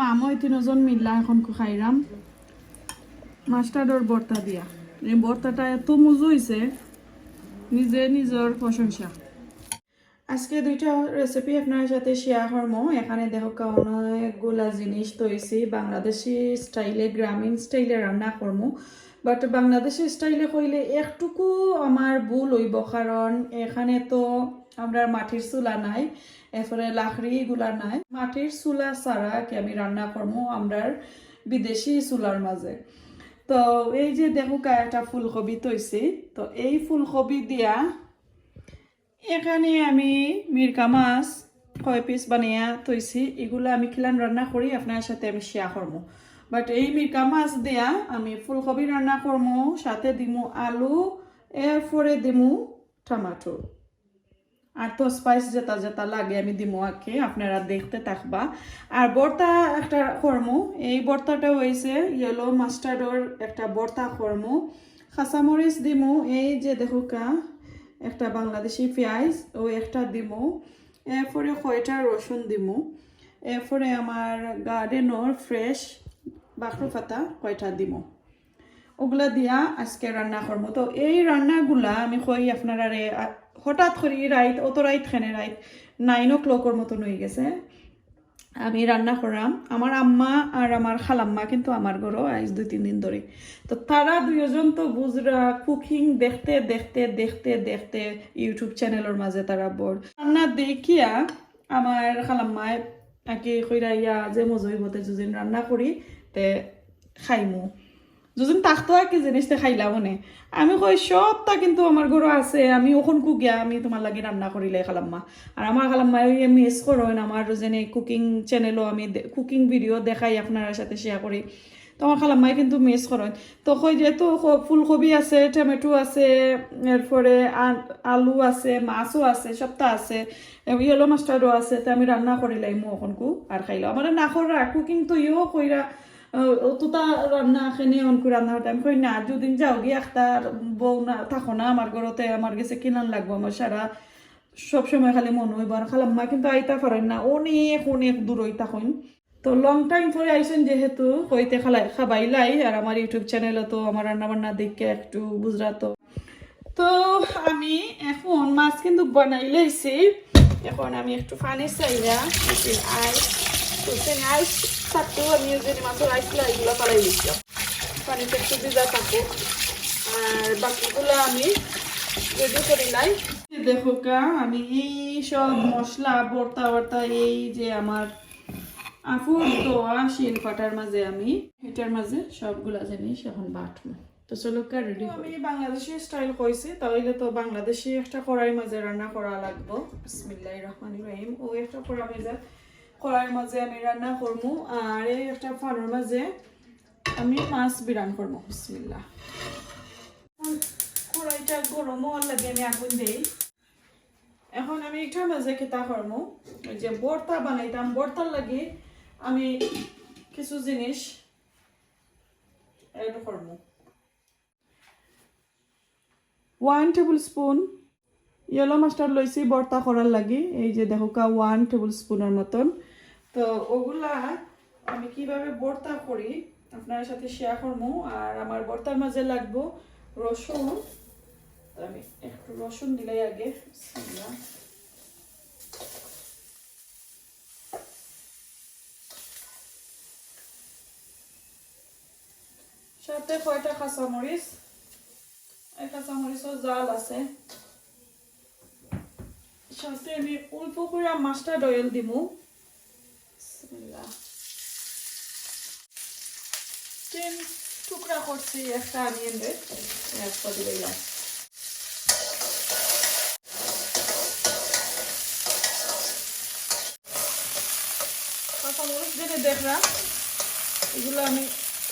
মামো এই তিনজন মিল্লা এখন খাইরাম মাস্টার্ডর বর্তা দিয়া। এই বর্তাটা এত মজু হয়েছে নিজে নিজের প্রশংসা আজকে দুইটা রেসিপি আপনার সাথে শেয়ার করব এখানে দেখো অনেকগুলা জিনিস তৈছি। বাংলাদেশি স্টাইলে গ্রামীণ স্টাইলে রান্না করব বাট বাংলাদেশি স্টাইলে কইলে একটুকু আমার ভুল হইব। কারণ এখানে তো আমরা মাটির চুলা নাই, এরপরে লাকড়িগুলা নাই। মাটির চুলা ছাড়া কি আমি রান্না করব আমরা বিদেশি চুলার মাঝে। তো এই যে দেখো একটা ফুলকপি তৈছি। তো এই ফুলকপি দিয়া এখানে আমি মিরকা মাছ কয় পিস বানিয়ে থৈছি এগুলো আমি খিলান রান্না করি, আপনার সাথে আমি শেয়ার করব বাট এই মিরকা মাছ দিয়া আমি ফুলকপি রান্না করব সাথে দিমু আলু, এরপরে দিমু টমাটো। আর তো স্পাইস যেটা যেটা লাগে আমি দিমু আঁকে আপনারা দেখতে থাকবা। আর বর্তা একটা কর্মু এই বর্তাটা হয়েছে ইয়েলো মাস্টার্ডর একটা বর্তা কর্মু খাসামরিচ দিমু, এই যে দেখো কা, একটা বাংলাদেশি পেঁয়াজ, ও একটা দিমু। এরপরে কয়টা রসুন দিমু। এরপরে আমার গার্ডেনর ফ্রেশ বাখরু পাতা কয়টা দিমু। ওগুলা দিয়া আজকে রান্না করব তো এই রান্নাগুলা আমি কই আপনারা হঠাৎ করে রাইত, অত রাইত খেনে রাইত? নাইন ও ক্লকের মতন হয়ে গেছে। আমি রান্না করাম আমার আম্মা আর আমার খালাম্মা কিন্তু আমার ঘরও আজ দুই, তিন দিন ধরে। তো তারা দুইজন তো বুঝরা কুকিং দেখতে দেখতে দেখতে দেখতে ইউটিউব চ্যানেলের মাঝে তারা বড় রান্না দেখিয়া আমার খালাম্মায় আঁকি কইরা, ইয়া, যে মজুই হতে যুদিন রান্না করি, তে খাইমু। যদিন তাকতো আর কি জিনিসটা খাইলাম মনে আমি কই সবটা কিন্তু আমার ঘরে আছে, আমি ওখন কুকিয়া, আমি তোমার লাগি রান্না করিলে খালাম্মা। আর আমার খালাম্মা মিস করেন আমার যেনে কুকিং চ্যানেলও আমি কুকিং ভিডিও দেখাই আপনার সাথে শেয়ার করি। তো আমার খালাম্মাই কিন্তু মিস করেন। তো কই, যেহেতু ফুলকপি আছে, টমেটো আছে, এরপরে আলু আছে, মাছও আছে সবটা আছে ইয়েলো মাস্টার্ডও আছে, তো আমি রান্না করিলাই মো ওখনকু আর খাইলো আমার না কুকিং তো ইয়েও কইরা অতটা রান্না খেনে অনকু রান্না আমি কই না দুদিন যাও গিয়ে একটা বউ না থাকো না আমার ঘরতে আমার গেছে কিনান লাগবো আমার সারা সব সময় খালি মন হইব খালাম মা কিন্তু আইতা পারেন না অনেক অনেক দূর হইতা হইন তো লং টাইম পরে আইসেন যেহেতু কইতে খালাই খাবাইলাই আর আমার ইউটিউব চ্যানেলে তো আমার রান্না বান্না দেখে একটু বুঝরাতো তো আমি এখন মাছ কিন্তু বানাই লাইছি এখন আমি একটু পানি চাইরা আইস আইস থাকতেও আমি যে মাছের আইস এগুলো দিচ্ছিলাম পানিতে একটু ভিজা আর বাকিগুলো আমি রেডি করি লাই দেখো কা আমি এই সব মশলা বর্তা বর্তা এই যে আমার আফুর দোয়া শিল পাটার মাঝে আমি এটার মাঝে সবগুলা জিনিস এখন বাটবো। তো চলো কা রেডি আমি বাংলাদেশি স্টাইল কইছি তাহলে তো বাংলাদেশি একটা কড়াই মাঝে রান্না করা লাগবো। বিসমিল্লাহ রহমান রহিম। ও একটা কড়াই মাঝে কড়াইয়ের মাঝে আমি রান্না করব আর এই একটা ফানোর মাঝে আমি মাছ বিরান করব বিসমিল্লাহ। কড়াইটা গরম লাগে আমি আগুন দেই। এখন আমি এটার মাঝে কেতা করব ওই যে বর্তা বানাইতাম, বর্তার লাগে আমি কিছু জিনিস এড করব one tablespoon yellow mustard লইছি, বর্তা করার লাগি, এই যে দেখো কা ওয়ান টেবিল স্পুনের মতন। তো ওগুলা আমি কীভাবে বর্তা করি, আপনার সাথে শেয়ার করব। আর আমার বর্তার মাঝে লাগবো রসুন। আমি একটু রসুন দিলাই আগে সাথে কয়টা কাঁচামরিচ? এই কাঁচামরিচও জাল আছে। সাথে আমি অল্প করে মাস্টার্ড অয়েল দিমু। বিসমিল্লাহ। তিন টুকরা করছি একটা আনিয়ে রে একটা দিলাম কাঁচামরিচ যেটা দেখলাম এগুলো আমি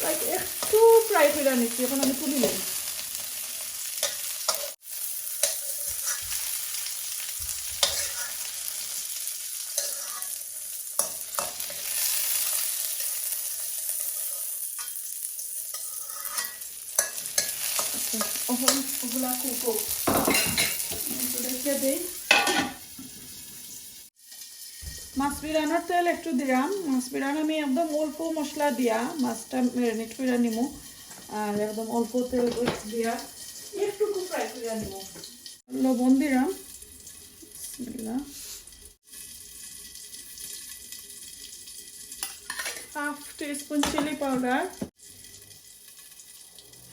লাইক একটু ফ্রাই করে নিচ্ছি এখন আমি তুলি নেই এখন ওগুলা কুকো রেখে দিই মাছ বিরানোর তেল একটু দিলাম। মাছ বিরান আমি একদম অল্প মশলা দিয়া, মাছটা করে আর একদম অল্প তেল দিয়া একটু ফ্রাই করে লবণ দিলাম। Half teaspoon chilli powder.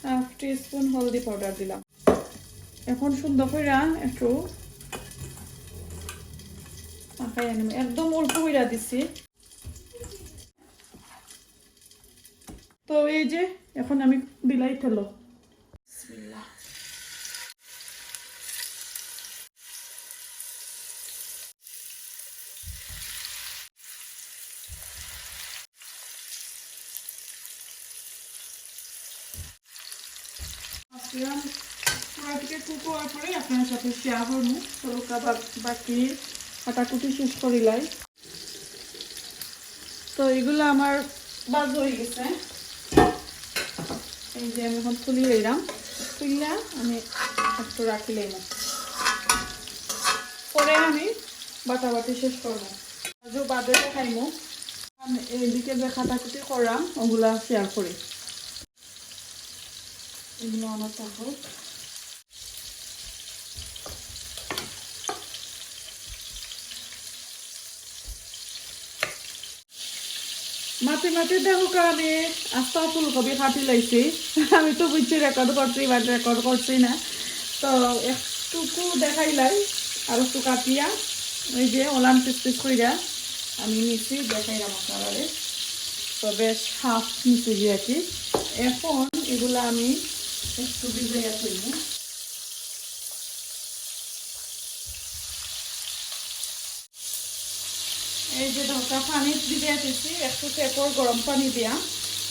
Half teaspoon হলদি পাউডার দিলাম। এখন সুন্দর কইরা একটু মাখাই আনিম একদম অল্প কইরা দিছি। তো এই যে, এখন আমি বিলাই ফেলো। বিসমিল্লাহ আসলাম পুরাটিকে কুকো হওয়ার পরে আপনার সাথে শেয়ার করব। সরকা বাকি কাটাকুটি শেষ করিলাই তো এগুলো আমার বাজ হয়ে গেছে। এই যে আমি এখন তুলি লইলাম তুললা আমি একটু রাখি লইলাম পরে আমি বাটাবাটি শেষ করব। আজও বাদে খাইমো আমি এইদিকে যে কাটাকুটি করাম, ওগুলা শেয়ার করি। এগুলো আমার থাকব। মাঝে মাঝে দেখো আমি আস্তা ফুলকপি কাটি লাইছি আমি তো বুঝছি রেকর্ড করছি বা রেকর্ড করছি না। তো একটুকু দেখাইলাই আর একটু কাটিয়া ওই যে ওলাম পিস পিস কইরা আমি নিচ্ছি দেখাইলাম আপনারা তো বেশ হাফ নিচে আর এখন এগুলো আমি একটু ভিজাইয়া ফেলব এই যে ধোকা পানি দিয়ে দিচ্ছি একটু পেপর গরম পানি দিয়া।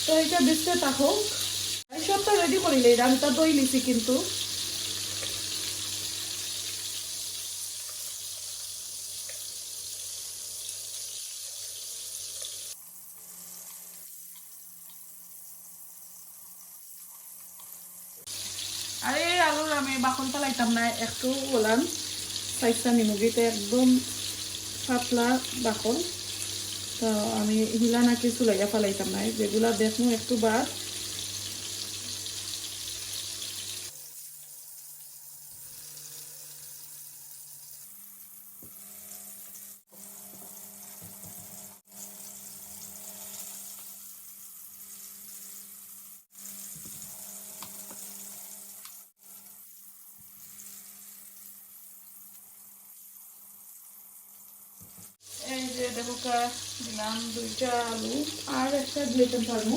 তো এটা দিচ্ছে থাকুক এই সবটা রেডি করিলে আমি তো দই লিছি কিন্তু। আরে আলুর আমি বাকন পালাইতাম না, একটু বললাম সাইজটা নিমুগিতে একদম পাতলা বাকল। তো আমি হিলা নাকি চুলাইয়া ফালাইতাম নাই। যেগুলা দেখমু একটু বাদ এই যে দেখো কা দিলাম দুইটা আলু আর একটা দিয়েছেন পারব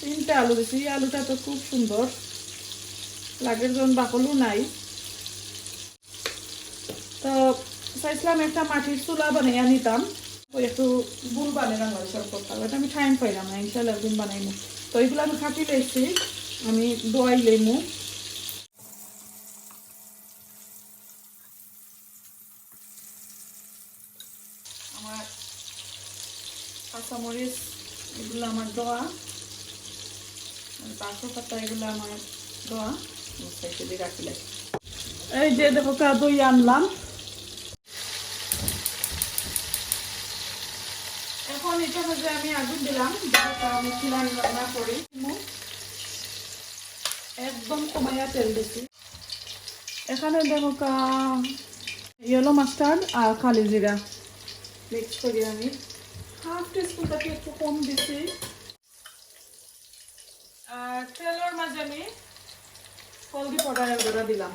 তিনটা আলু দিছি। আলুটা তো খুব সুন্দর। লাগের জন বাকলও নাই। তো চাইছিলাম একটা মাটির চুলা বানিয়ে নিতাম। ওই একটু গুড় বানিয়ে রান্না সব করতে হবে আমি টাইম পাইলাম না। ইনশাল্লাহ একদিন বানাইমু। তো এইগুলো আমি খাটি লেছি। আমি দোয়াই লেমু আমার কাঁচামরিচ এগুলো আমার দোয়া। পাঁচশো পাতা এগুলো আমার দোয়া। রাখিলে এই যে দেখো দই আনলাম। এখন আমি আগুন দিলাম। আমি খিলান রান্না করি। একদম কমাইয়া তেল দিছি। এখানে দেখো ইয়েলো মাস্টার্ড আর কালি জিরা। মিক্স করি আমি। হাফ টিস্পুন থেকে একটু কম দিছি। তেলের মাঝে আমি হলদি পাউডার এগুলো দিলাম।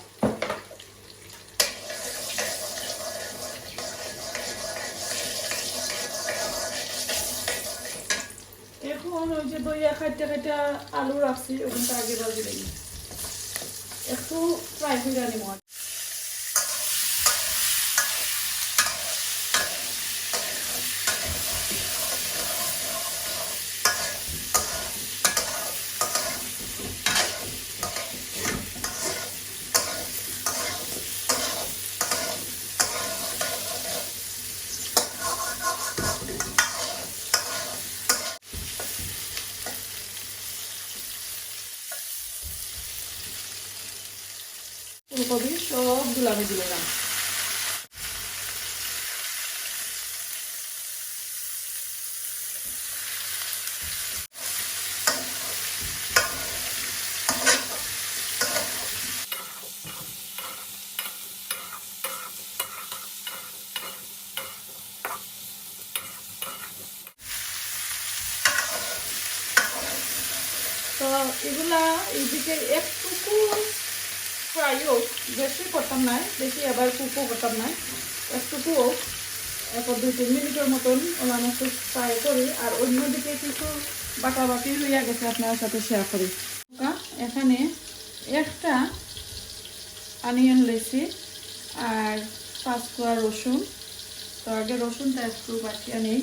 এখন ওই যে দইয়া খাইতে খাইতে আলু রাখছি, ওখানটা আগে বাজি দিই একটু ফ্রাই করে নিব। ফুলকপি সবগুলো আমি দিলাম তো এগুলা এইদিকে একটুকু ফ্রাই হোক বেশি করতাম না বেশি আবার কুকও করতাম না একটুকু হোক এরপর দুই তিন মিনিটের মতন ওলা একটু ফ্রাই করি। আর অন্যদিকে কিছু বাটা বাটি হইয়া গেছে আপনার সাথে শেয়ার করি। এখানে একটা অনিয়ন লেছি আর পাঁচ কোয়া রসুন। তো আগে রসুনটা একটু বাটিয়া নিই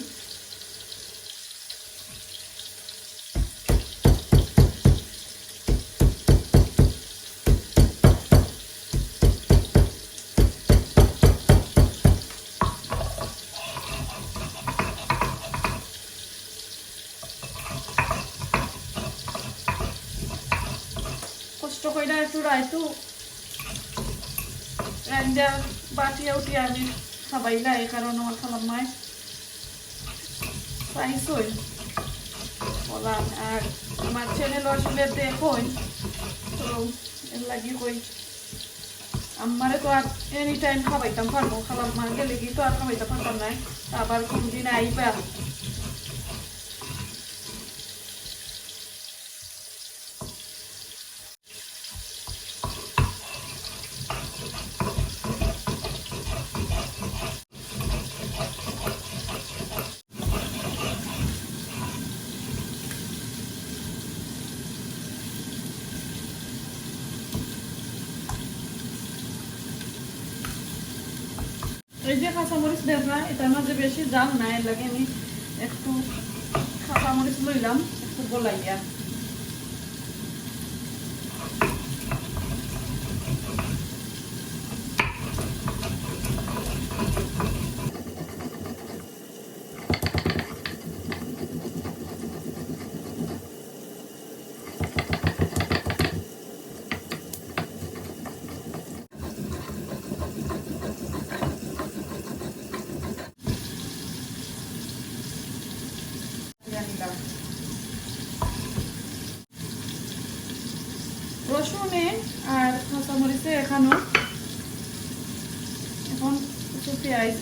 কষ্ট করে একটু রাইতু রান্না বাটিয়া উঠিয়া আমি খাবাইলাই কারণ আমার খালাম মায় পাইছই। বলাম, আর আমার চ্যানেল আসলে দেখই, তো এর লাগি কই আমারে তো আর এনি টাইম খাবাইতাম পারব খালাম মা গেলে কি তো আর খাবাইতে পারতাম নাই। আবার কোনদিন আইবা। এই দেব না, এটা এটার মাঝে বেশি জাল নাই, লাগে আমি একটু কাঁচামরিচ লইলাম, একটু গলাইয়া দিয়া নিলাম রসুনে আর কাঁচামরিচে এখানো। এখন কিছু পেঁয়াজ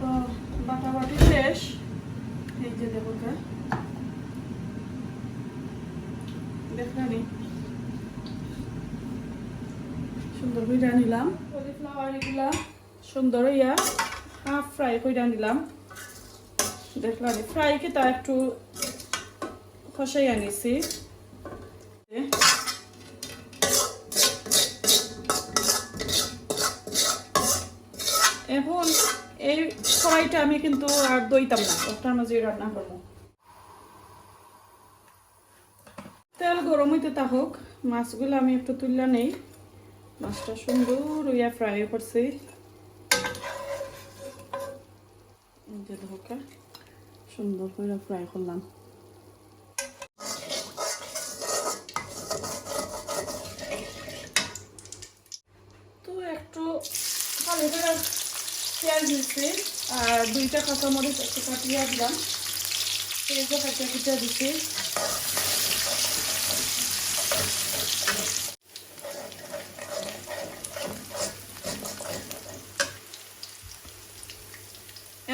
তো বাটাবাটি শেষ এই যে দেবো কা দেখলানি সুন্দর করে নিলাম কলিফ্লাওয়ার এগুলা সুন্দর ইয়া। হাফ ফ্রাই করে নিলাম। দেখলাম ফ্রাই কি তা একটু খসাই আনিছি এখন এই কড়াইটা আমি কিন্তু আর দইতাম না, ওটার মাঝে রান্না করব। তেল গরম হইতে তা হোক, মাছগুলো আমি একটু তুললা নেই। মাছটা সুন্দর ইয়া ফ্রাই করছি। এই যে সুন্দর করে ফ্রাই করলাম। তো একটু ভালো করে পেঁয়াজ দিচ্ছি আর দুইটা কাঁচামরিচ একটু কাটিয়ে দিলাম। পেঁয়াজও কুটিয়ে দিচ্ছি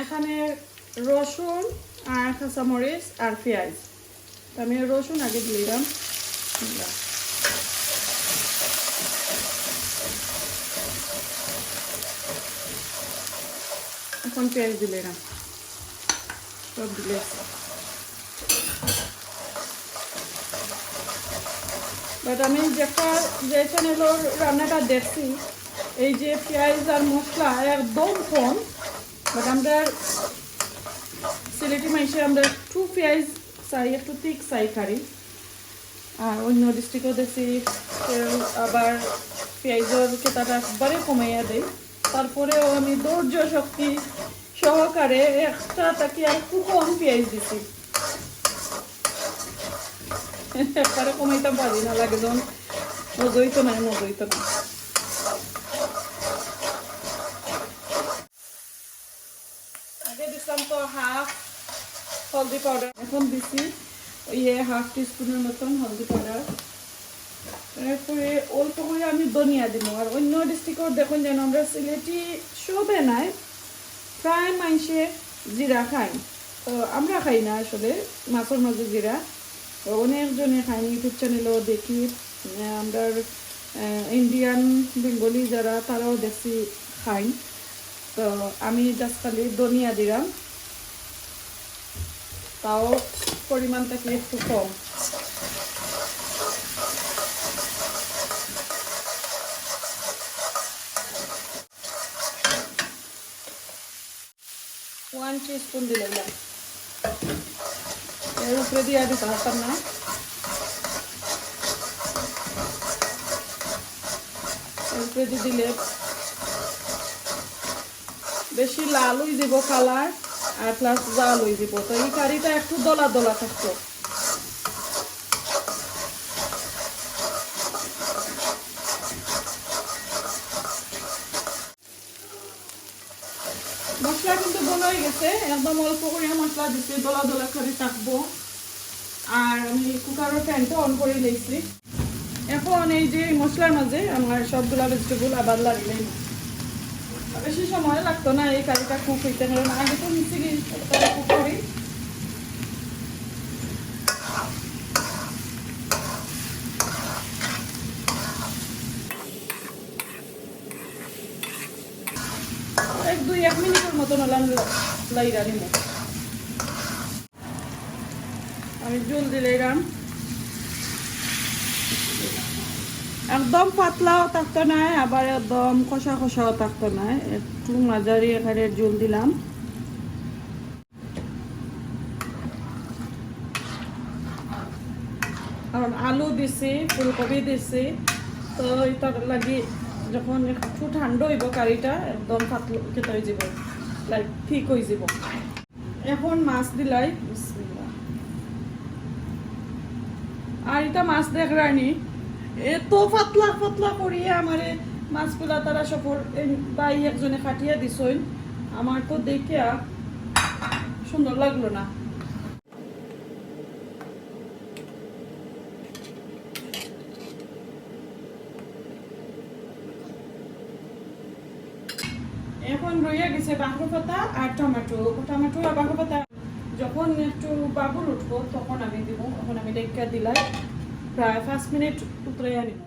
এখানে রসুন আর কাঁচামরিচ আর পেঁয়াজ। আমি রসুন আগে দিয়ে দিলাম। এখন পেঁয়াজ দিলে না। সব দিলে। বাট আমি যেটা যে চ্যানেলের রান্নাটা দেখছি, এই যে পেঁয়াজ আর মশলা একদম কম বাট আমরা সিলেটি মাইসে আমরা একটু পেঁয়াজ চাই, একটু তিক চাই খারি আর অন্য ডিস্ট্রিক্টও দেখছি আবার পেঁয়াজের কেতাটা একবারে কমাইয়া দেয়। তারপরেও আমি ধৈর্য শক্তি সহকারে একটা তাকে আর একটু কম পেঁয়াজ দিছি। একবারে কমাইতে পারি না, লাগে যখন মজই তো নাই মজই তো না আগে দিছিলাম তো হাফ হলদি পাউডার। এখন দিছি ইয়ে হাফ টিস্পুনের মতন হলদি পাউডার। এরপরে অল্প করে আমি ধনিয়া দিব। আর অন্য ডিস্ট্রিক্টর দেখুন যেন আমরা সিলেটি সবে নাই, প্রায় মানুষে জিরা খাই। তো আমরা খাই না আসলে, মাছের মাঝে জিরা। অনেকজনে খাই ইউটিউব চ্যানেলও দেখি। আমরা ইন্ডিয়ান বেঙ্গলি যারা, তারাও বেশি খাই। তো আমি জাস্ট খালি ধনিয়া দিলাম। তাও পরিমাণটা কি একটু কম? ওয়ান স্পুন দিলাম এর উপরে দিয়ে দিতে পারতাম না। এর উপরে দিয়ে দিলে বেশি লাল দিব কালার আর প্লাস জাল হয়ে দিব তো এই কারিটা একটু দলা দলা থাকতো। মশলা কিন্তু বলা হয়ে গেছে। একদম অল্প করে মশলা দিচ্ছি দলা দলা করে থাকব। আর আমি কুকারের ফ্যানটা অন করে দিয়েছি। এখন এই যে মশলার মাঝে আমার সবগুলা ভেজিটেবল আবার লাগলেই বেশি সময় লাগতো না, এই কারিটা কুক হইতে কারণ আগে তো মিশে কুক করি। এক, দুই, এক মিনিটের মতন হলাম লাইরা নিব। আমি জল দিলাম। একদম পাতলাও থাকতো নাই আবার একদম কষা কষাও থাকতো নাই একটু মাঝারি এখানে জল দিলাম। কারণ আলু দিছি, ফুলকপি দিছি, তো এটার লাগি যখন একটু ঠান্ডা হইব কারিটা, একদম পাতলা কেটে হয়ে যাব লাইক ঠিক হয়ে যাব। এখন মাছ দিলাই। আর এটা মাছ দেখ রানি। এত পাতলা পাতলা করিয়ে আমারে মাছগুলা তারা সফর বাই একজনে কাটিয়া দিছইন। আমার তো দেখিয়া সুন্দর লাগল না। এখন রইয়া গেছে বাঁকড়ো পাতা আর টমেটো। টমেটো আর বাঁকড়ো পাতা, যখন একটু বাবুর উঠবো, তখন আমি দিব, তখন আমি ডেকা দিলাই। প্রায় পাঁচ মিনিট উতরে আনিব।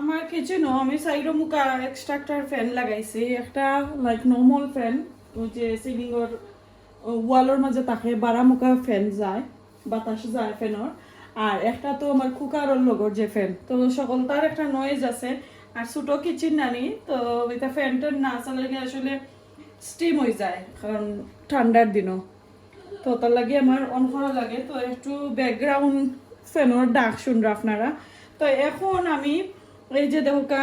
আমার কিচেনও আমি সাইডো মুখা এক্সট্রাক্টার ফ্যান লাগাইছি, একটা লাইক নর্মাল ফ্যান ওই যে সিলিংয়ের ওয়ালের মাঝে তাকে বারা মুখা ফ্যান যায়, বাতাস যায় ফ্যানের আর একটা তো আমার কুকারের লগর যে ফ্যান তো সকল তার একটা নয়েজ আছে। আর ছোট কিচেন নানি, তো এটা ফ্যানটা না চালালে আসলে স্টিম হয়ে যায় কারণ ঠান্ডার দিনও। তো তার লাগে আমার অন করা লাগে, তো একটু ব্যাকগ্রাউন্ড ফ্যানের ডাক শুনরা আপনারা। তো এখন আমি এই যে দেহকা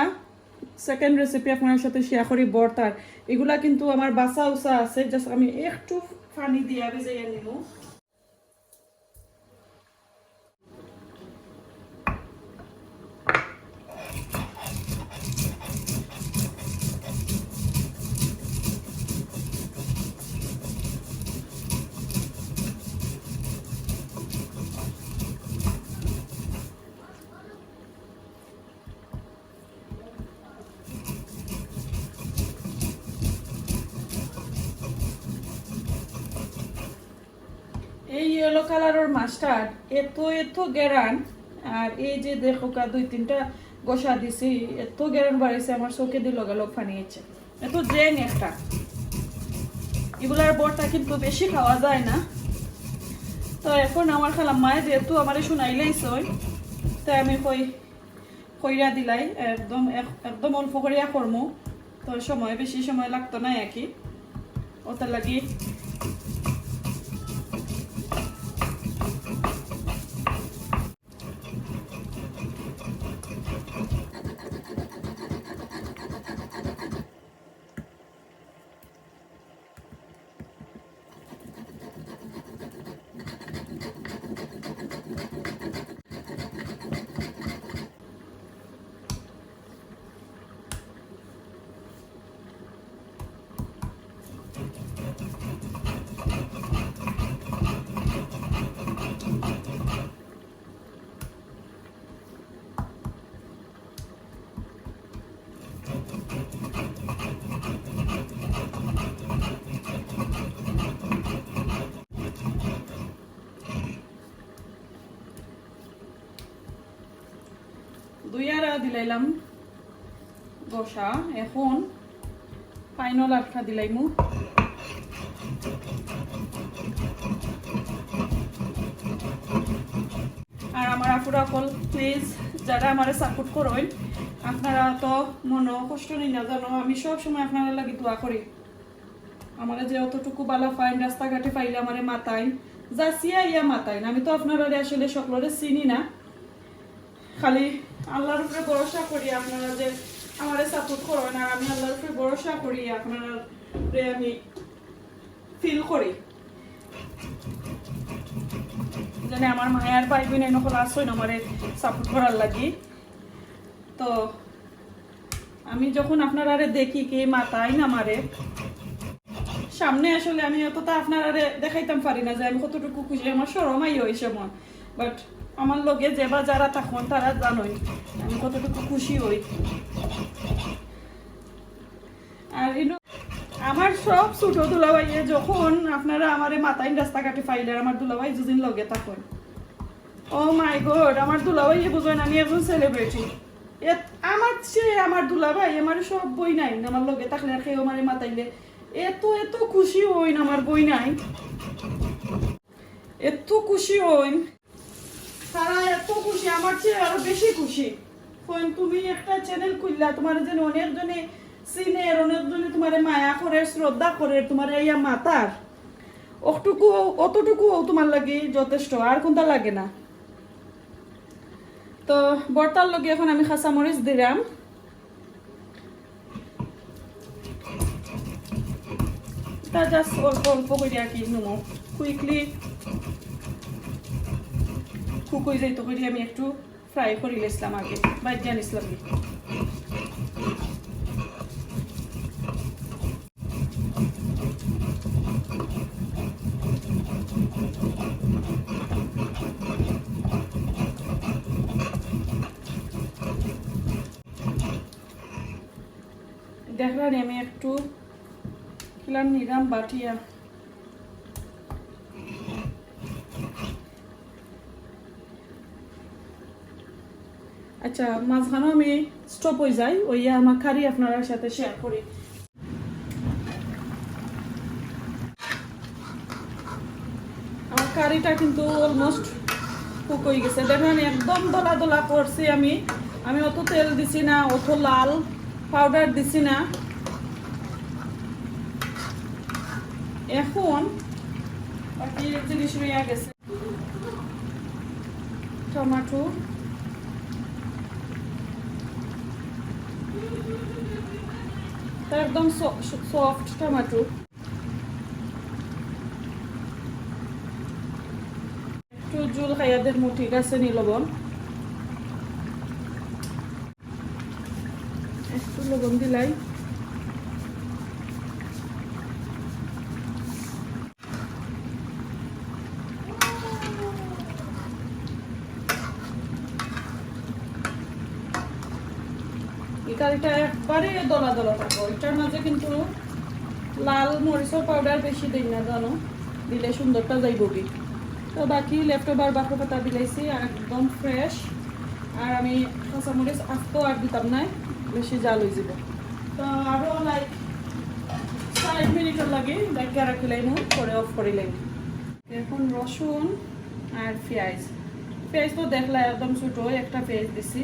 সেকেন্ড রেসিপি আপনার সাথে শেয়ার করি, বর্তার। এগুলা কিন্তু আমার বাসা উসা আছে জাস্ট আমি একটু পানি দিয়ে আমি ভিজাইয়া নিব এই ইয়েলো মাস্টার্ড এত এত গেরান আর এই যে দেখো কা দুই তিনটা গোসা দিছি, এত গেরান বাড়িছে আমার চোখে দিয়ে লগালগ ফানিয়েছে। এত জেন একটা। এগুলার বরটা কিন্তু বেশি খাওয়া যায় না। তো এখন আমার খালাম মায় যেহেতু আমার শুনাইলেই সই তাই আমি কই, কইরা দিলাই, একদম এক- একদম অল্প করিয়া করমু। তো সময়, বেশি সময় লাগতো না একই ওটার লাগি দিলাইলাম বসা এখন ফাইনাল আটকা দিলাইমু। আর আমার আপুরা কল প্লিজ যারা আমার সাপোর্ট করেন, আপনারা তো মনে কষ্ট নেই না, জানো, আমি সব সময় আপনারা লাগি দোয়া করি। আমার যে অতটুকু বালা ফাইন, রাস্তাঘাটে পাইলে আমার যা সিয়া ইয়া মাতাইন আমি তো আপনারা আসলে সকলরে চিনি না। খালি আল্লাহর উপরে ভরসা করি আপনারা যে আমারে সাপোর্ট করেন আর আমি আল্লাহর উপরে ভরসা করি আপনারা আমি ফিল করি। জানে আমার মায়ের ভাই বোন এনেকল আসছেন আমারে সাপোর্ট করার লাগি। তো আমি যখন আপনারা দেখি কি মাতাই না মারে? সামনে আসলে আমি অতটা আপনারা দেখাইতাম পারি না যে আমি কতটুকু খুশি, আমার সরমাই হয়েছে মন। বাট আমার লগে যে বা যারা তখন তারা জানোই, আমি কতটুকু খুশি হই। আর আমার সব ছোট দুলাভাইয়ে যখন আপনারা আমারে মাথায় রাস্তাঘাটে ফাইলের, আমার দুলাভাই দুদিন লগে তখন। ও মাই গড, আমার দুলাভাই বুঝবেন আমি একজন সেলিব্রিটি আমার সে আমার দুলাভাই আমার সব বই নাই, আমার লগে থাকলে আর খেয়ে আমার মাতাইলে এত এত খুশি হইন আমার বই নাই। এত খুশি হইন। তারা এত খুশি, আমার চেয়ে আরও বেশি খুশি। কইন তুমি একটা চ্যানেল খুললা, তোমার যেন অনেকজনে সিনের অনেকজনে তোমার মায়া করে, শ্রদ্ধা করে, তোমার এই মাতার অতটুকু অতটুকু তোমার লাগে যথেষ্ট, আর কোনটা লাগে না। তো বর্তার লগে এখন আমি খাসা মরিচ দিলাম। তা জাস্ট অল্প অল্প করে আর কি নুমো। কুইকলি কুকুই যাইতো করে আমি একটু ফ্রাই করে নিয়েছিলাম আগে বাইর জানিছিলাম দেখলাম আমি একটু খেলাম নিলাম, বাটিয়া আচ্ছা মাঝখানেও আমি স্টপ হয়ে যাই, ওই আমার কারি আপনার সাথে শেয়ার করি। আমার কারিটা কিন্তু অলমোস্ট কুক হয়ে গেছে। দেখেন, একদম দলা দলা করছি আমি। আমি অত তেল দিছি না, অত লাল পাউডার দিছি না। এখন বাকি জিনিস রয়ে গেছে। টমাটো। একদম সফট টমেটো একটু জুল খাইয়া দেখব ঠিক আছে নি লবণ একটু লবণ দিলাই। কারিটা একবারে দলা দলা থাকব এটার মাঝে কিন্তু লাল মরিচের পাউডার বেশি দিই না, জানো? দিলে সুন্দরটা যাইব কি তো বাকি লেফট ওভার বাকো পাতা দিলাইছি আর একদম ফ্রেশ আর আমি কাঁচামরিচ আস্ত আর দিতাম নাই, বেশি জাল হয়ে যাব তো আরও লাইক ফাইভ মিনিটের লাগে ডাকিয়া রাখিলাম পরে অফ করিলাম এখন রসুন আর পেঁয়াজ। পেঁয়াজ তো দেখলা একদম ছোটো, একটা পেঁয়াজ দিছি।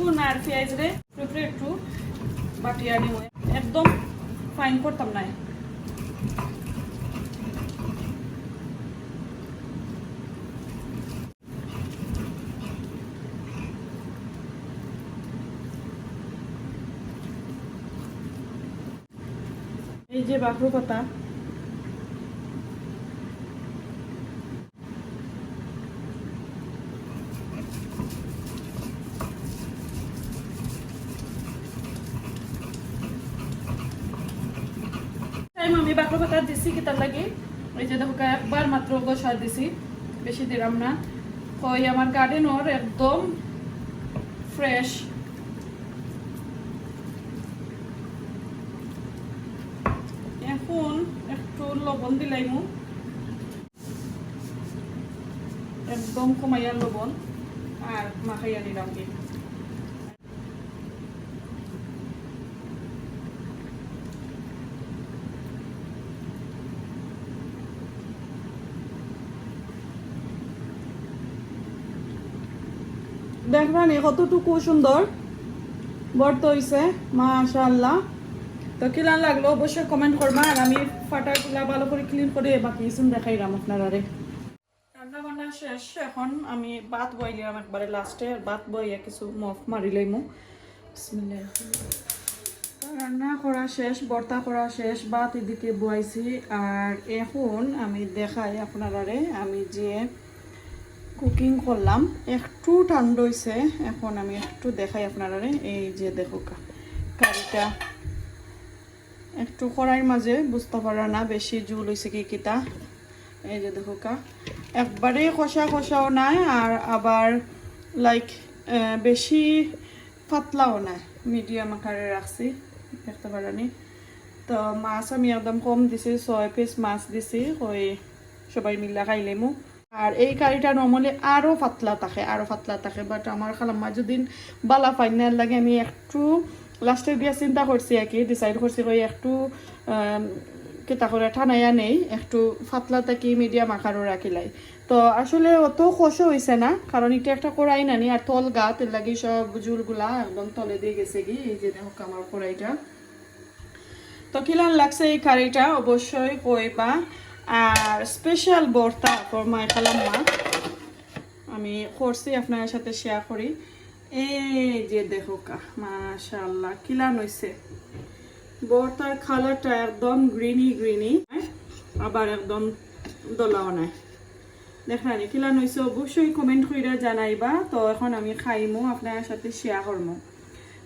রসুন আর পেঁয়াজ রে। উপরে একটু বাটিয়া নিব একদম ফাইন করতাম না। এই যে বাকরু পাতা দিছি কি তার লাগে? এই যে দেখো, একবার মাত্র বসা দিছি। বেশি দিলাম না। ওই আমার গার্ডেনর একদম ফ্রেশ এখন একটু লবণ দিলাইমু। একদম কমাইয়া লবণ আর মাখাইয়া নিলাম কি দেখবেন কতটুকু সুন্দর। বর্ত হইছে, মাশাআল্লাহ। তো কিলান লাগল? অবশ্যই কমেন্ট করবা। আর আমি ফাটাগুলা ভালো করে ক্লিন করে বাকি কিছু দেখাইলাম আপনারা রান্না বান্না শেষ। এখন আমি ভাত বইলাম একবারে লাস্টে ভাত বইয়া কিছু মফ মারি লইমু। রান্না করা শেষ বর্তা করা শেষ, ভাত এদিকে বইছি। আর এখন আমি দেখাই আপনারারে, আমি যে কুকিং করলাম। একটু ঠান্ডা হয়েছে এখন আমি একটু দেখাই আপনারারে। এই যে দেখো কারিটা। একটু কড়াইয়ের মাঝে বুঝতে পারা না বেশি জুল হয়েছে কি কিতা এই যে দেখো কা একবারে কষা কষাও নাই আর আবার লাইক বেশি পাতলাও নাই। মিডিয়াম আকারে রাখছি। দেখতে পারানি। তো মাছ আমি একদম কম দিছি, ছয় পিস মাছ দিছি। ওই সবাই মিলা খাইলেমু। আর এই কারিটা নর্মালি আরও পাতলা থাকে আরও পাতলা থাকে বাট আমার খালাম্মা যদি বালা ফাইনাল লাগে আমি একটু লাস্টের দিয়া চিন্তা করছি আর কি ডিসাইড করছি কই একটু কেতা করে ঠানাইয়া নেই একটু পাতলা থাকি মিডিয়াম আকারও রাখিলাই তো আসলে অত কষো হয়েছে না কারণ এটা একটা কড়াই নানি আর তল গাত এর লাগি সব জুলগুলা একদম তলে দিয়ে গেছে কি, এই যে দেখো আমার কড়াইটা তো কিলান লাগছে এই কারিটা অবশ্যই কইবা আর স্পেশাল বর্তা ফর মাই খালাম্মা আমি করছি আপনার সাথে শেয়ার করি। এই যে দেখো কা, মাশাআল্লাহ কিলান হইছে? বর্তার কালারটা একদম গ্রিনি গ্রিনি আবার একদম দলাও নাই। দেখানি কিলান হইছে, অবশ্যই কমেন্ট কইরা জানাইবা। তো এখন আমি খাইমো আপনার সাথে শেয়ার করব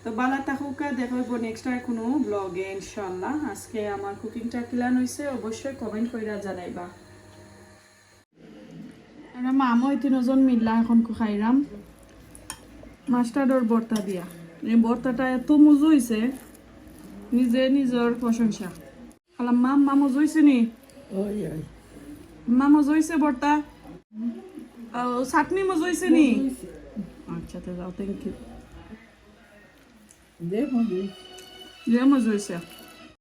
তো বালা তাকুকা দেখা হইব নেক্সট আর কোনো ব্লগে ইনশাল্লাহ আজকে আমার কুকিংটা কিলান হইছে অবশ্যই কমেন্ট কইরা জানাইবা। আমরা মামো এই তিনজন মিল্লা এখন খাইরাম মাস্টার্ডর বর্তা দিয়া। এই বর্তাটা এত মজু হইছে নিজে নিজের প্রশংসা। খালাম মাম মা মজু হইছে নি. মা মজু হইছে বর্তা? চাটনি মজু হইছে নি? আচ্ছা তো যাও থ্যাংক ইউ Devo ver. যে মজু হইছে